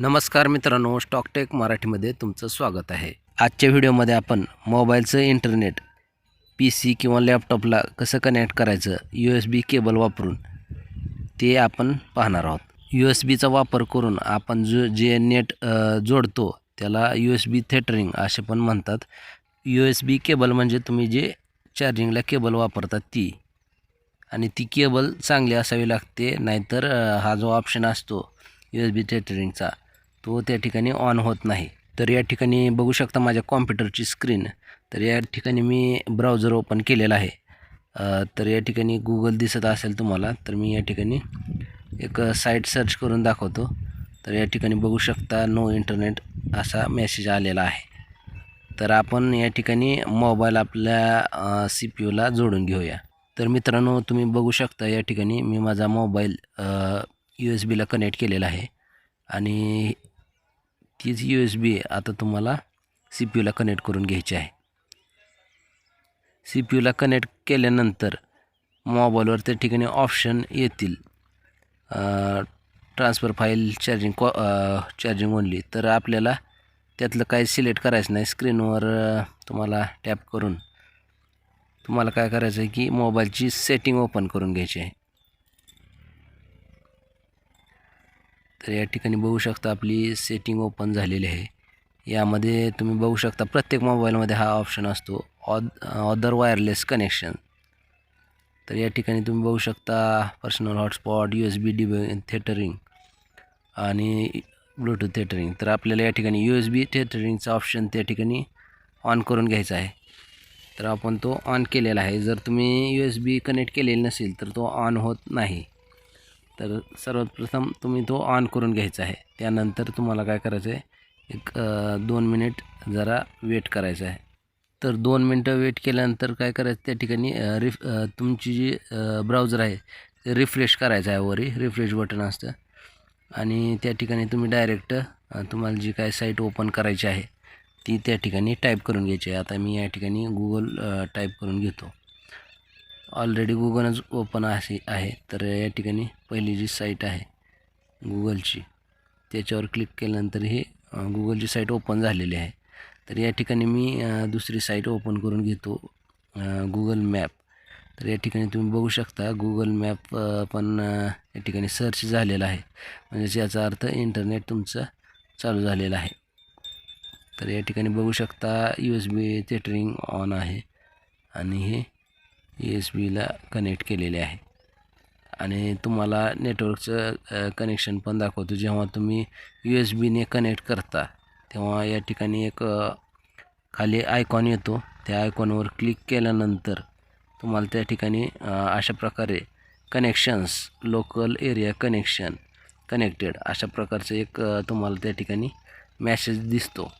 नमस्कार मित्रांनो स्टॉकटेक मराठीमध्ये तुमचं स्वागत आहे. आजच्या व्हिडिओमध्ये आपण मोबाईलचं इंटरनेट पी सी किंवा लॅपटॉपला कसं कनेक्ट करायचं यू एस बी केबल वापरून ते आपण पाहणार आहोत. यू एस बीचा वापर करून आपण जो जे नेट जोडतो त्याला यू एस बी थेटरिंग असे पण म्हणतात. यू एस बी केबल म्हणजे तुम्ही जे चार्जिंगला केबल वापरतात ती आणि ती केबल चांगली असावी लागते नाहीतर हा जो ऑप्शन असतो यू एस बी थेटरिंगचा तो त्या ठिकाणी ऑन होत नाही. तर या ठिकाणी बघू शकता माझ्या कॉम्प्युटरची स्क्रीन तर या ठिकाणी मी ब्राउझर ओपन केलेला आहे. तर या ठिकाणी गुगल दिसत असेल तुम्हाला तर मी या ठिकाणी एक साईट सर्च करून दाखवतो. तर या ठिकाणी बघू शकता नो इंटरनेट असा मेसेज आलेला आहे. तर आपण या ठिकाणी मोबाईल आपल्या सी पी यूला जोडून घेऊया. तर मित्रांनो तुम्ही बघू शकता या ठिकाणी मी माझा मोबाईल यू एस बीला कनेक्ट केलेला आहे. आणि तीच यू एस बी आता तुम्हाला सी पी यूला कनेक्ट करून घ्यायची आहे. सी पी यूला कनेक्ट केल्यानंतर मोबाईलवर त्या ठिकाणी ऑप्शन येतील. ट्रान्सफर फाईल चार्जिंग कॉ चार्जिंग ओनली तर आपल्याला त्यातलं काही सिलेक्ट करायचं नाही. स्क्रीनवर तुम्हाला टॅप करून तुम्हाला काय करायचं आहे की मोबाईलची सेटिंग ओपन करून घ्यायची आहे. तर या ठिकाणी बघू शकता आपली सेटिंग ओपन झालेली आहे. यामध्ये तुम्ही बघू शकता प्रत्येक मोबाईलमध्ये हा ऑप्शन असतो. ऑद ऑदर वायरलेस कनेक्शन तर या ठिकाणी तुम्ही बघू शकता personal hotspot U S B D tethering आणि ब्लूटूथ थेटरिंग तर आपल्याला या ठिकाणी यू एस बी थेटरिंगचा ऑप्शन त्या ठिकाणी ऑन करून घ्यायचा आहे. तर आपण तो ऑन केलेला आहे. जर तुम्ही यू एस बी कनेक्ट केलेला नसेल तर तो ऑन होत नाही. तर सर्वात प्रथम तुम्ही तो ऑन करून घ्यायचा आहे. त्यानंतर तुम्हाला काय करायचं आहे? एक दोन मिनिट जरा वेट करायचं आहे. तर दोन मिनटं वेट केल्यानंतर काय करायचं? त्या ठिकाणी रिफ तुमची जी ब्राउझर आहे ते रिफ्रेश करायचं आहे वरी. रिफ्रेश बटन असतं. आणि त्या ठिकाणी तुम्ही डायरेक्ट तुम्हाला जी काय साईट ओपन करायची आहे ती त्या ठिकाणी टाईप करून घ्यायची आहे. आता मी या ठिकाणी गुगल टाईप करून घेतो. ऑलरेडी गुगलच ओपन असे आहे. तर या ठिकाणी पहिली जी साईट आहे गुगलची त्याच्यावर क्लिक केल्यानंतर हे गुगलची साईट ओपन झालेली आहे. तर या ठिकाणी मी दुसरी साईट ओपन करून घेतो गुगल मॅप तर या ठिकाणी तुम्ही बघू शकता गुगल मॅप पण या ठिकाणी सर्च झालेला आहे. म्हणजेच याचा अर्थ इंटरनेट तुमचं चालू झालेलं आहे. तर या ठिकाणी बघू शकता U S B tethering on आहे. आणि हे एस बीला कनेक्ट केलेले आहे. आणि तुम्हाला नेटवर्कचं कनेक्शन पण दाखवतो. जेव्हा तुम्ही यू एस बीने कनेक्ट करता तेव्हा या ठिकाणी एक खाली आयकॉन येतो. त्या आयकॉनवर क्लिक केल्यानंतर तुम्हाला त्या ठिकाणी अशा प्रकारे connections local area connection connected अशा प्रकारचं एक तुम्हाला त्या ठिकाणी मॅसेज दिसतो.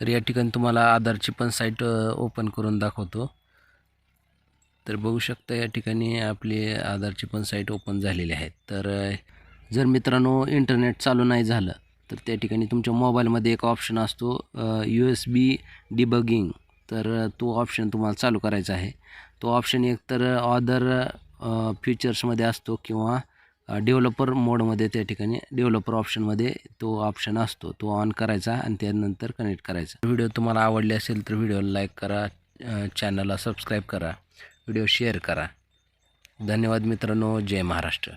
तर या ठिकाणी तुम्हाला आधारची पण साईट ओपन करून दाखवतो. तर बघू शकता या ठिकाणी आपली आधारची पण साईट ओपन झालेली आहे तर जर मित्रांनो इंटरनेट चालू नाही झालं तर त्या ठिकाणी तुमच्या मोबाईलमध्ये एक ऑप्शन असतो यू एस बी डिबगिंग तर तो ऑप्शन तुम्हाला चालू करायचा आहे. तो ऑप्शन एकतर ऑदर फीचर्समध्ये असतो किंवा डेव्हलपर मोडमध्ये त्या ठिकाणी डेव्हलपर ऑप्शनमध्ये तो ऑप्शन असतो. तो ऑन करायचा आणि त्यानंतर कनेक्ट करायचा. व्हिडिओ तुम्हाला आवडले असेल तर व्हिडिओला लाईक करा चॅनलला सबस्क्राईब करा. व्हिडिओ शेअर करा. धन्यवाद मित्रांनो. जय महाराष्ट्र.